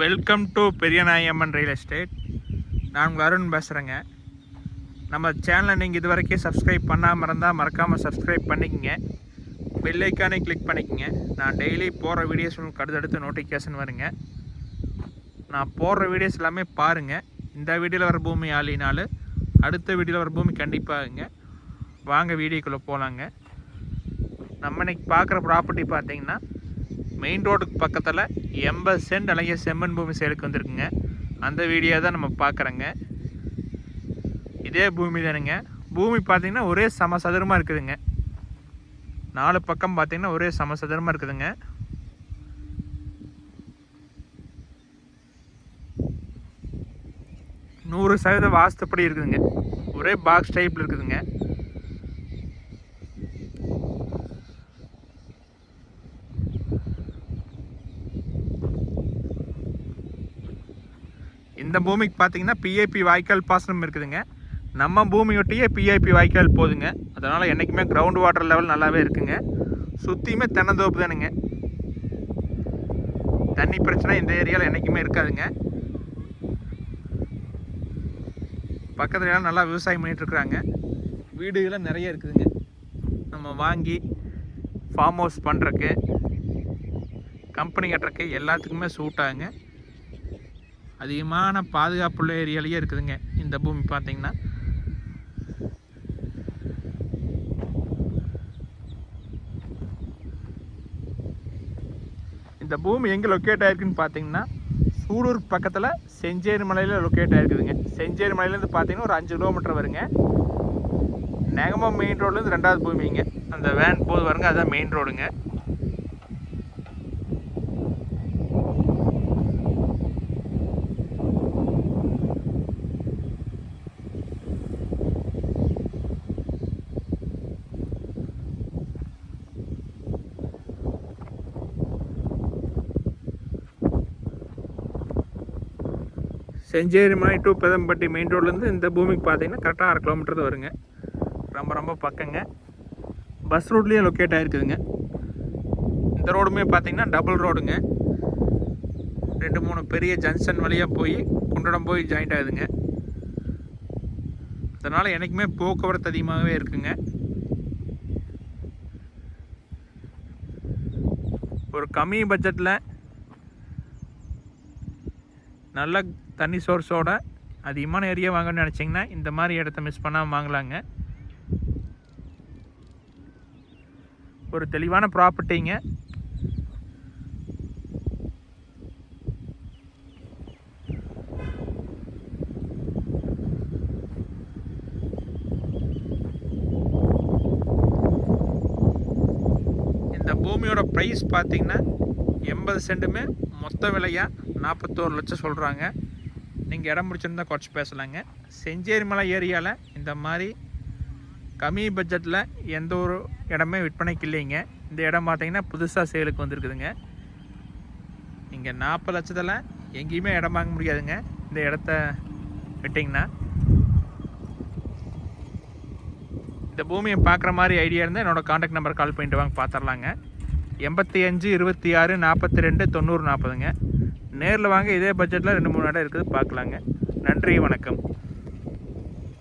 Welcome to Periyanayamman real estate நான் உங்கள் அருண் பேசுகிறேங்க நம்ம சேனலை நீங்கள் இது வரைக்கும் சப்ஸ்கிரைப் பண்ணாமல் இருந்தால் மறக்காமல் சப்ஸ்கிரைப் பண்ணிக்கங்க. பில்லைக்கானே கிளிக் பண்ணிக்கங்க. நான் டெய்லி போடுற வீடியோஸ் உங்களுக்கு அடுத்தடுத்து நோட்டிஃபிகேஷன் வருங்க. நான் போடுற வீடியோஸ் எல்லாமே பாருங்கள் இந்த வீடியோவில் வர பூமி ஆளினாலும் அடுத்த வீடியோவில் வர பூமி கண்டிப்பாகுங்க. வாங்க வீடியோக்குள்ளே போகலாங்க நம்ம இன்றைக்கி பார்க்குற ப்ராப்பர்ட்டி பார்த்தீங்கன்னா மெயின் ரோடுக்கு பக்கத்தில் எண்பது சென்ட் அழகிய செம்மண் பூமி சேலுக்கு வந்திருக்குங்க. அந்த வீடியோ தான் நம்ம பார்க்குறோங்க. இதே பூமி தானுங்க. பூமி பார்த்தீங்கன்னா ஒரே சம சதுரமாக இருக்குதுங்க. நாலு பக்கம் பார்த்தீங்கன்னா ஒரே சம சதுரமாக இருக்குதுங்க. நூறு சதவீத வாஸ்துப்படி இருக்குதுங்க. ஒரே பாக்ஸ் டைப்பில் இருக்குதுங்க. இந்த பூமிக்கு பார்த்தீங்கன்னா பிஐபி வாய்க்கால் பாசனம் இருக்குதுங்க. நம்ம பூமியொட்டியே பிஐபி வாய்க்கால் போதுங்க. அதனால் என்றைக்குமே கிரவுண்ட் வாட்டர் லெவல் நல்லாவே இருக்குங்க. சுற்றியுமே தென்னந்தோப்பு தானுங்க. தண்ணி பிரச்சனை இந்த ஏரியாவில் என்றைக்குமே இருக்காதுங்க. பக்கத்துல எல்லாம் நல்லா விவசாயம் பண்ணிட்டு இருக்கிறாங்க. வீடுகள்லாம் நிறைய இருக்குதுங்க. நம்ம வாங்கி ஃபார்ம் ஹவுஸ் பண்ணுறக்கு கம்பெனி கட்டுறக்கு எல்லாத்துக்குமே சூட் ஆகுங்க. அதிகமான பாதுகாப்புள்ள ஏரியாலேயே இருக்குதுங்க. இந்த பூமி பார்த்தீங்கன்னா. இந்த பூமி எங்கே லொக்கேட் ஆயிருக்குன்னு பார்த்தீங்கன்னா சூலூர் பக்கத்தில் செஞ்சேரி மலையில் லொக்கேட் ஆயிருக்குதுங்க. செஞ்சேரி மலையிலேருந்து பார்த்தீங்கன்னா ஒரு அஞ்சு கிலோமீட்டர் வருங்க. நெகமம் மெயின் ரோட்லேருந்து ரெண்டாவது பூமிங்க. அந்த வேன் போது வருங்க அதுதான் மெயின் ரோடுங்க செஞ்சேரி மலை டு பெதம்பட்டி மெயின் ரோட்லேருந்து இந்த பூமிக்கு பார்த்தீங்கன்னா கரெக்டாக அரை கிலோமீட்டர் தான் வருங்க. ரொம்ப ரொம்ப பக்கங்க. பஸ் ரோட்லேயே லொக்கேட் ஆகிருக்குதுங்க இந்த ரோடுமே பார்த்தீங்கன்னா டபுள் ரோடுங்க ரெண்டு மூணு பெரிய ஜங்ஷன் வழியாக போய் குண்டடம் போய் ஜாயிண்ட் ஆகுதுங்க. அதனால் எனக்குமே போக்குவரத்து அதிகமாகவே இருக்குங்க. ஒரு கம்மி பட்ஜெட்டில் நல்ல தண்ணி சோர்ஸோட அதிகமான ஏரியா வாங்கணும்னு நினச்சிங்கன்னா இந்த மாதிரி இடத்த மிஸ் பண்ணாமல் வாங்கலாங்க. ஒரு தெளிவான ப்ராப்பர்ட்டிங்க இந்த பூமியோட ப்ரைஸ் பார்த்தீங்கன்னா எண்பது சென்ட்டுமே மொத்த விலையாக நாற்பத்தோரு லட்சம் சொல்கிறாங்க நீங்கள் இடம் பிடிச்சிருந்தா குறைச்சி பேசலாங்க. செஞ்சேரி மலை ஏரியாவில் இந்த மாதிரி கம்மி பட்ஜெட்டில் எந்த ஒரு இடமே விற்பனைக்கு இல்லைங்க. இந்த இடம் பார்த்தீங்கன்னா புதுசாக சேலுக்கு வந்திருக்குதுங்க. நீங்கள் நாற்பது லட்சத்தில் எங்கேயுமே இடம் வாங்க முடியாதுங்க. இந்த இடத்த விட்டிங்கன்னா. இந்த பூமியை பார்க்குற மாதிரி ஐடியா இருந்தால் என்னோடய காண்டாக்ட் நம்பர் கால் பண்ணிட்டு வாங்க பார்த்துடலாங்க எண்பத்தி அஞ்சு இருபத்தி ஆறு நாற்பத்தி ரெண்டு தொண்ணூறு நாற்பதுங்க. நேரில் வாங்க இதே பட்ஜெட்டில் ரெண்டு மூணு இடம் இருக்குது பார்க்கலாங்க. நன்றி வணக்கம்.